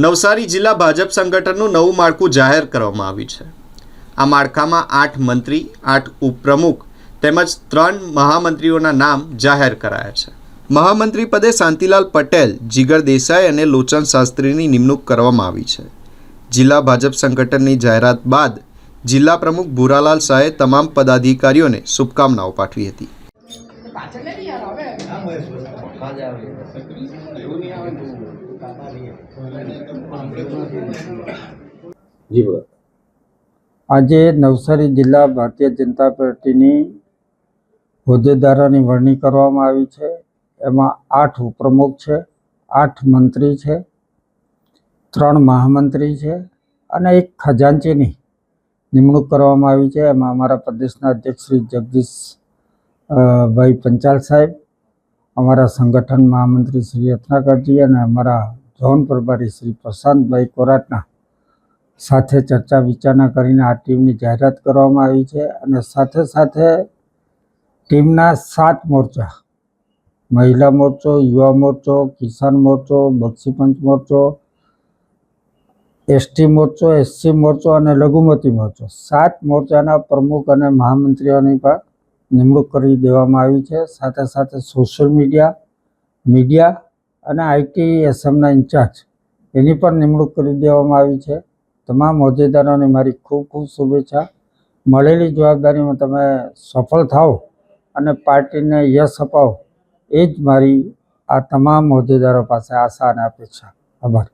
નવસારી જિલ્લા ભાજપ સંગઠનનું નવું માળખું જાહેર કરવામાં આવ્યું છે. આ માળખામાં આઠ મંત્રી આઠ ઉપપ્રમુખ તેમજ ત્રણ મહામંત્રીઓના નામ જાહેર કરાયા છે. મહામંત્રી પદે શાંતિલાલ પટેલ જીગર દેસાઈ અને લોચન શાસ્ત્રીની નિમણૂક કરવામાં આવી છે. જિલ્લા ભાજપ સંગઠનની જાહેરાત બાદ જિલ્લા પ્રમુખ ભૂરાલાલ શાહે તમામ પદાધિકારીઓને શુભકામનાઓ પાઠવી હતી. જી બોલો. આજે નવસારી જિલ્લા ભારતીય જનતા પાર્ટીની હોદ્દેદારોની વરણી કરવામાં આવી છે. એમાં આઠ ઉપપ્રમુખ છે આઠ મંત્રી છે ત્રણ મહામંત્રી છે અને એક ખજાનચીની નિમણૂક કરવામાં આવી છે. એમાં અમારા પ્રદેશના અધ્યક્ષ શ્રી જગદીશ ભાઈ પંચાલ સાહેબ અમારા સંગઠન મહામંત્રી શ્રી રત્નાકરજી અને અમારા ઝોન પ્રભારી શ્રી પ્રશાંતભાઈ કોરાટના સાથે ચર્ચા વિચારણા કરીને આ ટીમની જાહેરાત કરવામાં આવી છે અને સાથે સાથે ટીમના સાત મોરચા, મહિલા મોરચો, યુવા મોરચો, કિસાન મોરચો બક્ષીપંચ મોરચો, એસટી મોરચો, એસસી મોરચો અને લઘુમતી મોરચો. સાત મોરચાના પ્રમુખ અને મહામંત્રીઓની પણ નિમણૂક કરી દેવામાં આવી છે. સાથે સાથે સોશિયલ મીડિયા મીડિયા અને આઈટી એસએમના ઇન્ચાર્જ એની પણ નિમણૂક કરી દેવામાં આવી છે. તમામ હોદ્દેદારોને મારી ખૂબ ખૂબ શુભેચ્છા. મળેલી જવાબદારીમાં તમે સફળ થાઓ અને પાર્ટીને યશ અપાવો. એ જ મારી આ તમામ હોદ્દેદારો પાસે આશા અને અપેક્ષા. આભાર.